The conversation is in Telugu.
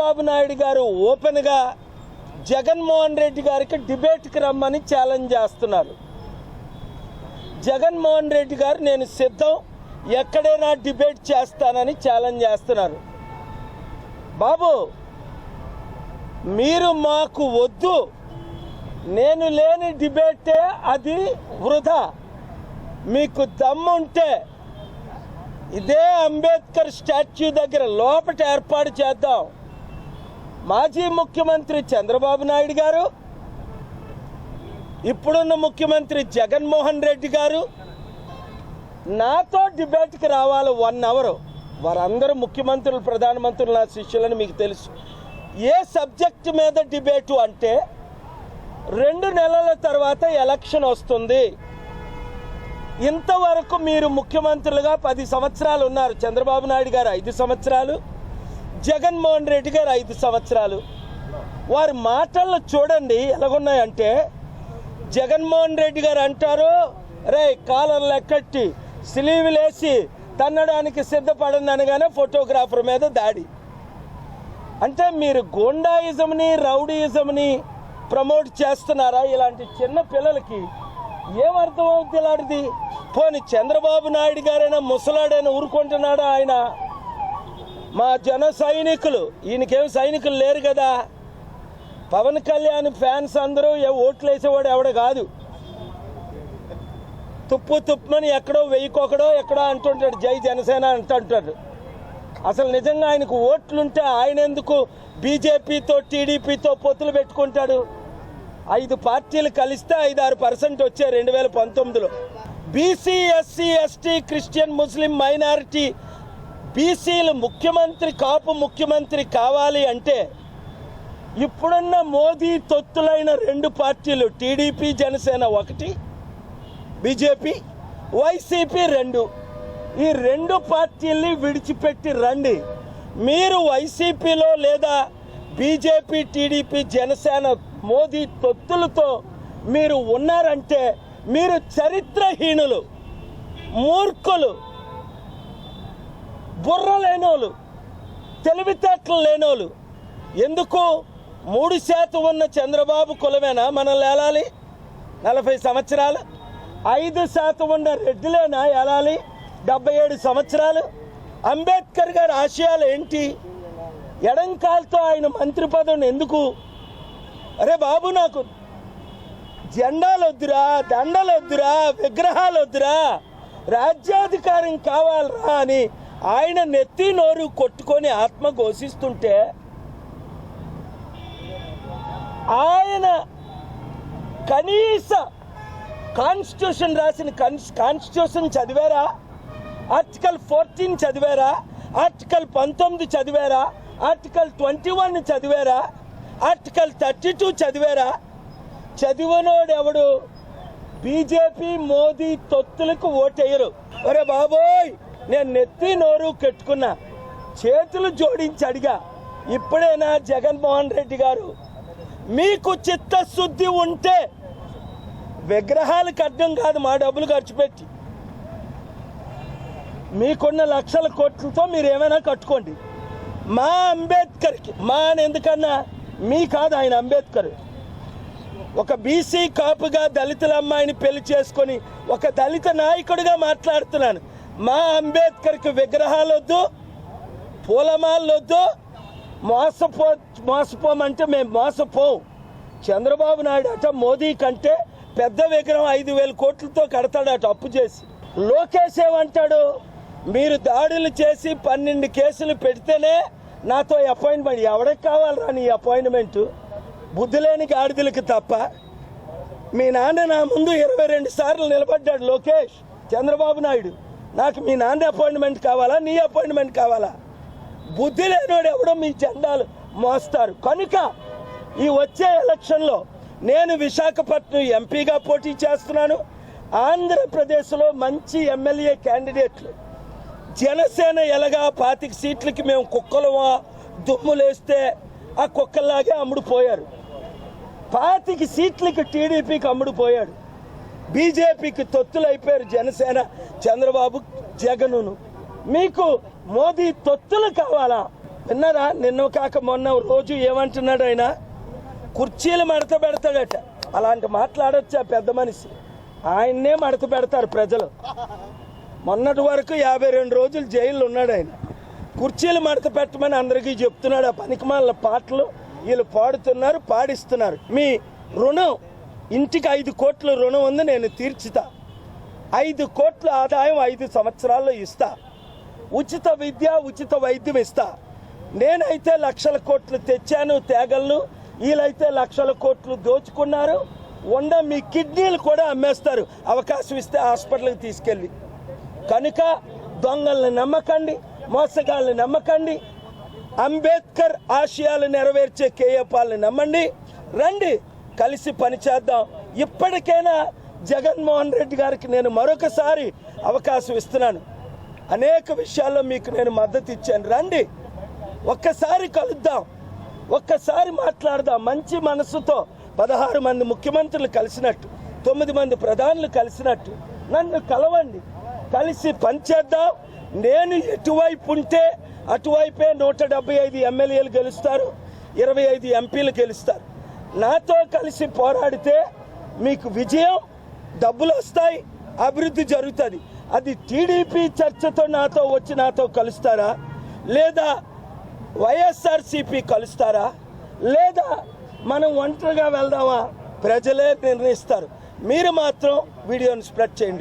చంద్రబాబు నాయుడు గారు ఓపెన్గా జగన్మోహన్ రెడ్డి గారికి డిబేట్కి రమ్మని ఛాలెంజ్ చేస్తున్నారు. జగన్మోహన్ రెడ్డి గారు నేను సిద్ధం ఎక్కడైనా డిబేట్ చేస్తానని ఛాలెంజ్ చేస్తున్నారు. బాబు మీరు మాకు వద్దు. నేను లేని డిబేటే అది వృధా. మీకు దమ్ముంటే ఇదే అంబేద్కర్ స్టాచ్యూ దగ్గర లోపట ఏర్పాటు చేద్దాం. మాజీ ముఖ్యమంత్రి చంద్రబాబు నాయుడు గారు ఇప్పుడున్న ముఖ్యమంత్రి జగన్మోహన్ రెడ్డి గారు నాతో డిబేట్కి రావాలి వన్ అవర్. వారందరూ ముఖ్యమంత్రులు ప్రధానమంత్రులు నా శిష్యులని మీకు తెలుసు. ఏ సబ్జెక్ట్ మీద డిబేటు అంటే రెండు నెలల తర్వాత ఎలక్షన్ వస్తుంది. ఇంతవరకు మీరు ముఖ్యమంత్రులుగా పది సంవత్సరాలు ఉన్నారు. చంద్రబాబు నాయుడు గారు ఐదు సంవత్సరాలు. జగన్మోహన్ రెడ్డి గారు ఐదు సంవత్సరాలు. వారి మాటల్లో చూడండి ఎలాగున్నాయంటే జగన్మోహన్ రెడ్డి గారు అంటారు రే కాలర్ లెక్కట్టి స్లీవులేసి తన్నడానికి సిద్ధపడండి అనగానే ఫోటోగ్రాఫర్ మీద దాడి. అంటే మీరు గోండాయిజంని రౌడీయిజంని ప్రమోట్ చేస్తున్నారా? ఇలాంటి చిన్న పిల్లలకి ఏమర్థమవుతుంది ఇలాంటిది? పోని చంద్రబాబు నాయుడు గారైనా ముసలాడైనా ఊరుకుంటున్నాడా ఆయన? మా జన సైనికులు ఈయనకేం సైనికులు లేరు కదా. పవన్ కళ్యాణ్ ఫ్యాన్స్ అందరూ ఏ ఓట్లు వేసేవాడు ఎవడ కాదు. తుప్పు తుప్పని ఎక్కడో వెయ్యికొకడో ఎక్కడో అంటుంటాడు జై జనసేన అంటుంటాడు. అసలు నిజంగా ఆయనకు ఓట్లుంటే ఆయన ఎందుకు బీజేపీతో టీడీపీతో పొత్తులు పెట్టుకుంటాడు? ఐదు పార్టీలు కలిస్తే ఐదు ఆరు పర్సెంట్ వచ్చాయి రెండు వేల పంతొమ్మిదిలో. బీసీ ఎస్సీ ఎస్టీ క్రిస్టియన్ ముస్లిం మైనారిటీ బీసీలు ముఖ్యమంత్రి కాపు ముఖ్యమంత్రి కావాలి అంటే ఇప్పుడున్న మోదీ తొత్తులైన రెండు పార్టీలు టీడీపీ జనసేన ఒకటి బీజేపీ వైసీపీ రెండు. ఈ రెండు పార్టీల్ని విడిచిపెట్టి రండి. మీరు వైసీపీలో లేదా బీజేపీ టీడీపీ జనసేన మోదీ తొత్తులతో మీరు ఉన్నారంటే మీరు చరిత్రహీనులు మూర్ఖులు. బుర్ర లేనోళ్ళు తెలివితేటలు లేనోళ్ళు. ఎందుకు? మూడు శాతం ఉన్న చంద్రబాబు కులమేనా మనం లేలాలి నలభై సంవత్సరాలు. ఐదు శాతం ఉన్న రెడ్డిలేనా ఏలాలి? డెబ్బై ఏడు సంవత్సరాలు. అంబేద్కర్ గారి ఆశయాలు ఏంటి? ఎడంకాలతో ఆయన మంత్రి పదవిని ఎందుకు? అరే బాబు నాకు జెండాలు వద్దురా దండలు వద్దురా విగ్రహాలు వద్దురా రాజ్యాధికారం కావాలరా అని ఆయన నెత్తి నోరు కొట్టుకొని ఆత్మ ఘోషిస్తుంటే ఆయన కనీస కాన్స్టిట్యూషన్ రాసిన కాన్స్టిట్యూషన్ చదివారా? ఆర్టికల్ ఫోర్టీన్ చదివారా? ఆర్టికల్ పంతొమ్మిది చదివారా? ఆర్టికల్ ట్వంటీ వన్ చదివారా? ఆర్టికల్ థర్టీ టూ చదివారా? చదివనోడెవడు? బీజేపీ మోదీ తొత్తులకు ఓటేయరు. ఒరే బాబోయ్! నేను నెత్తి నోరు కట్టుకున్నా చేతులు జోడించి అడిగా ఇప్పుడైనా జగన్మోహన్ రెడ్డి గారు మీకు చిత్తశుద్ధి ఉంటే విగ్రహాలకు అర్థం కాదు మా డబ్బులు ఖర్చు పెట్టి. మీకున్న లక్షల కోట్లతో మీరు ఏమైనా కట్టుకోండి. మా అంబేద్కర్కి మా అని ఎందుకన్నా? మీ కాదు ఆయన అంబేద్కర్. ఒక బీసీ కాపుగా దళితుల అమ్మాయిని పెళ్ళి చేసుకొని ఒక దళిత నాయకుడిగా మాట్లాడుతున్నాను. మా అంబేద్కర్కి విగ్రహాలు వద్దు పూలమాలలు వద్దు మోసపో మోసపోమంటే మేము మోసపోం. చంద్రబాబు నాయుడు అట మోదీ కంటే పెద్ద విగ్రహం ఐదు వేల కోట్లతో కడతాడట అప్పు చేసి. లోకేష్ ఏమంటాడు? మీరు దాడులు చేసి పన్నెండు కేసులు పెడితేనే నాతో అపాయింట్మెంట్ ఎవరికి కావాలరా నీ అపాయింట్మెంట్? బుద్ధి లేని గాడిదలకు తప్ప. మీ నాన్న నా ముందు ఇరవై రెండు సార్లు నిలబడ్డాడు లోకేష్ చంద్రబాబు నాయుడు. నాకు మీ నాన్న అపాయింట్మెంట్ కావాలా? నీ అపాయింట్మెంట్ కావాలా? బుద్ధి లేనివాడు ఎవడో మీ జెండాలు మోస్తారు. కనుక ఈ వచ్చే ఎలక్షన్లో నేను విశాఖపట్నం ఎంపీగా పోటీ చేస్తున్నాను. ఆంధ్రప్రదేశ్లో మంచి ఎమ్మెల్యే క్యాండిడేట్లు జనసేన ఎలాగా పాతిక సీట్లకి మేము కుక్కలమా దుమ్ములేస్తే ఆ కుక్కల్లాగే అమ్ముడుపోయారు. పాతిక సీట్లకి టీడీపీకి అమ్ముడుపోయాడు బీజేపీకి తొత్తులైపోయారు జనసేన చంద్రబాబు జగనును. మీకు మోదీ తొత్తులు కావాలా? విన్నారా? నిన్న కాక మొన్న రోజు ఏమంటున్నాడు ఆయన? కుర్చీలు మడత పెడతాడట. అలాంటి మాట్లాడొచ్చా పెద్ద మనిషి? ఆయన్నే మడత పెడతారు ప్రజలు. మొన్నటి వరకు యాభై రెండు రోజులు జైల్లో ఉన్నాడు ఆయన. కుర్చీలు మడత పెట్టమని అందరికీ చెప్తున్నాడు. ఆ పనికిమాల పాటలు వీళ్ళు పాడుతున్నారు పాడిస్తున్నారు. మీ రుణం ఇంటికి ఐదు కోట్ల రుణం ఉంది నేను తీర్చుతా. ఐదు కోట్ల ఆదాయం ఐదు సంవత్సరాల్లో ఇస్తా. ఉచిత విద్య ఉచిత వైద్యం ఇస్తా. నేనైతే లక్షల కోట్లు తెచ్చాను తేగలను. వీళ్ళైతే లక్షల కోట్లు దోచుకున్నారు. ఉండ మీ కిడ్నీలు కూడా అమ్మేస్తారు. అవకాశం ఇస్తే హాస్పిటల్కి తీసుకెళ్ళి. కనుక దొంగల్ని నమ్మకండి మోసగాళ్ళని నమ్మకండి. అంబేద్కర్ ఆశయాలు నెరవేర్చే కేఏపాల్ని నమ్మండి. రండి. కలిసి పనిచేద్దాం ఇప్పటికైనా జగన్మోహన్ రెడ్డి గారికి నేను మరొకసారి అవకాశం ఇస్తున్నాను. అనేక విషయాల్లో మీకు నేను మద్దతు ఇచ్చాను. రండి. ఒక్కసారి కలుద్దాం. ఒక్కసారి మాట్లాడదాం. మంచి మనసుతో పదహారు మంది ముఖ్యమంత్రులు కలిసినట్టు తొమ్మిది మంది ప్రధానులు కలిసినట్టు నన్ను కలవండి. కలిసి పనిచేద్దాం నేను ఎటువైపు ఉంటే అటువైపే నూట డెబ్బై ఐదు ఎమ్మెల్యేలు గెలుస్తారు. ఇరవై ఐదు ఎంపీలు గెలుస్తారు. నాతో కలిసి పోరాడితే మీకు విజయం డబ్బులు వస్తాయి అభివృద్ధి జరుగుతుంది. అది టీడీపీ చర్చతో నాతో వచ్చి నాతో కలుస్తారా? లేదా వైఎస్ఆర్సీపీ కలుస్తారా? లేదా మనం ఒంటరిగా వెళ్దామా? ప్రజలే నిర్ణయిస్తారు. మీరు మాత్రం వీడియోని స్ప్రెడ్ చేయండి.